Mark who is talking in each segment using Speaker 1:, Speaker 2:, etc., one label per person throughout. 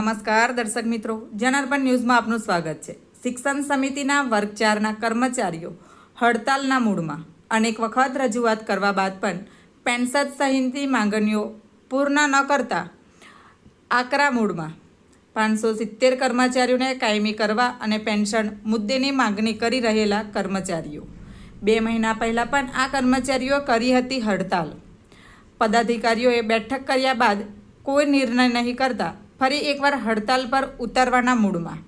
Speaker 1: નમસ્કાર દર્શક મિત્રો, જનાર્પણ ન્યૂઝમાં આપનું સ્વાગત છે. શિક્ષણ સમિતિના વર્ગ ચારના કર્મચારીઓ હડતાલના મૂડમાં. અનેક વખત રજૂઆત કરવા બાદ પણ પેન્શન સહિતની માંગણીઓ પૂર્ણ ન કરતા આકરા મૂડમાં. પાંચસો સિત્તેર કર્મચારીઓને કાયમી કરવા અને પેન્શન મુદ્દેની માંગણી કરી રહેલા કર્મચારીઓ. બે મહિના પહેલાં પણ આ કર્મચારીઓ કરી હતી હડતાલ. પદાધિકારીઓએ બેઠક કર્યા બાદ કોઈ નિર્ણય નહીં કરતા ફરી એકવાર હડતાલ પર ઉતરવાના મૂડમાં.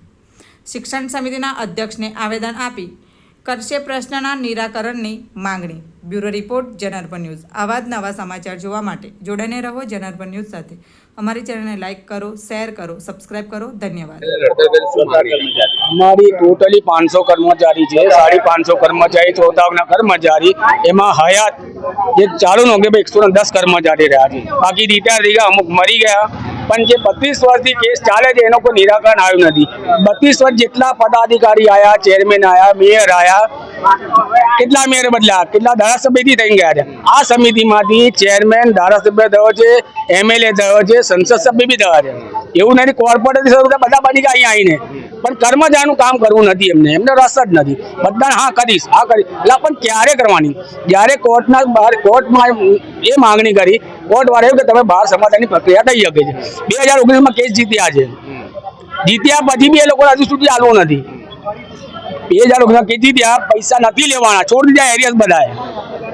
Speaker 1: શિક્ષણ સમિતિના અધ્યક્ષને આવેદન આપી કરશે પ્રશ્નના નિરાકરણની માંગણી. Bureau report, Janarpan news. આવા જ નવા સમાચાર જોવા માટે જોડાઈને રહો જનાર્પણ ન્યૂઝ સાથે. અમારી ચેનલને લાઇક કરો, શેર કરો, સબસ્ક્રાઇબ કરો. ધન્યવાદ.
Speaker 2: અમારી ટોટલી પાંચસો કર્મચારી છે, સાડી પાંચસો કર્મચારી ચોથાવના કર્મચારી, એમાં હયાત જે ચાલુ નો કે એકસો દસ કર્મચારી રહ્યા છે. બાકી રિટાયર થઈ ગયા, અમુક મરી ગયા. પણ જે બત્રીસ વર્ષથી કેસ ચાલે છે, એનો કોઈ નિરાકરણ આવ્યું નથી. બત્રીસ વર્ષ જેટલા પદાધિકારી આવ્યા ચેરમેન આવ્યા મેયર આવ્યા કેટલા મેયર બદલ્યા? કેટલા ધારાસભ્યથી થઈ ગયા છે? આ સમિતિમાંથી ચેરમેન ધારાસભ્ય થયો છે એમએલએ થયો છે, સંસદ સભ્ય બી થયા છે. એવું નથી કોર્પોરેટ બધા બની ગયા અહીંયા આવીને. પણ કર્મચારીનું કામ કરવું નથી એમને એમને રસ જ નથી. બધા હા કરીશ હા કરીશ. એટલે પણ ક્યારે કરવાની? જ્યારે કોર્ટના બહાર કોર્ટમાં એ માંગણી કરી કોર્ટ એવું કે તમે બહાર સમાધાનની પ્રક્રિયા થઈ શકે છે. બે હજાર ઓગણીસમાં કેસ જીત્યા છે. જીત્યા પછી બી એ લોકો હજુ સુધી હાલવું નથી. બે હજાર ઓગણીસ કેસ જીત્યા, પૈસા નથી લેવાના, છોડી દીધા એરિયસ બધાએ.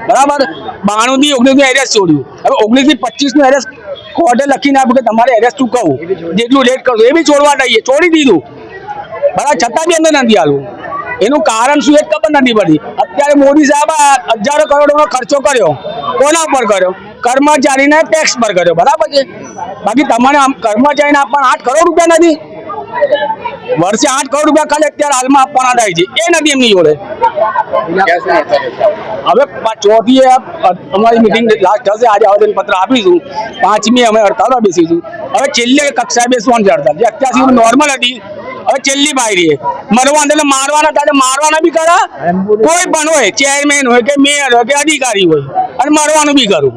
Speaker 2: બરાબર? બાણું થી ઓગણીસનું એરિયસ છોડ્યું. હવે ઓગણીસથી પચીસનું એરિયસ કોર્ટે લખીને આપ્યું કે તમારે એરિયસ ચૂકવવું. જેટલું લેટ કરવું, એ બી છોડવા દઈએ, છોડી દીધું. બરાબર? છતાં બી અંદર નથી હાલવું એનું કારણ શું એ ખબર નથી પડતી અત્યારે મોદી સાહેબ હજારો કરોડોનો ખર્ચો કર્યો. કોના પર કર્યો? કર્મચારીને ટેક્સ પર કર્યો. બરાબર છે? બાકી તમારે કર્મચારીને આપવાના આઠ કરોડ રૂપિયા નથી. વર્ષે આઠ કરોડ રૂપિયા ખાલી અત્યારે હાલમાં આપવાના થાય છે. એ નથી એમની જોડે. હવે ચોથી અમારી મિટિંગ લાસ્ટ થશે. આજે આવેદન પત્ર આપીશું. પાંચમી અમે હડતાલમાં બેસીશું. હવે છેલ્લે કક્ષાએ બેસવાનું હડતાલ. જે અત્યાર સુધી નોર્મલ હતી. હવે છેલ્લી બાયરી મરવા એટલે મારવાના તારે મારવાના બી કરા કોઈ પણ હોય ચેરમેન હોય કે મેયર હોય કે અધિકારી હોય અને મરવાનું બી કરું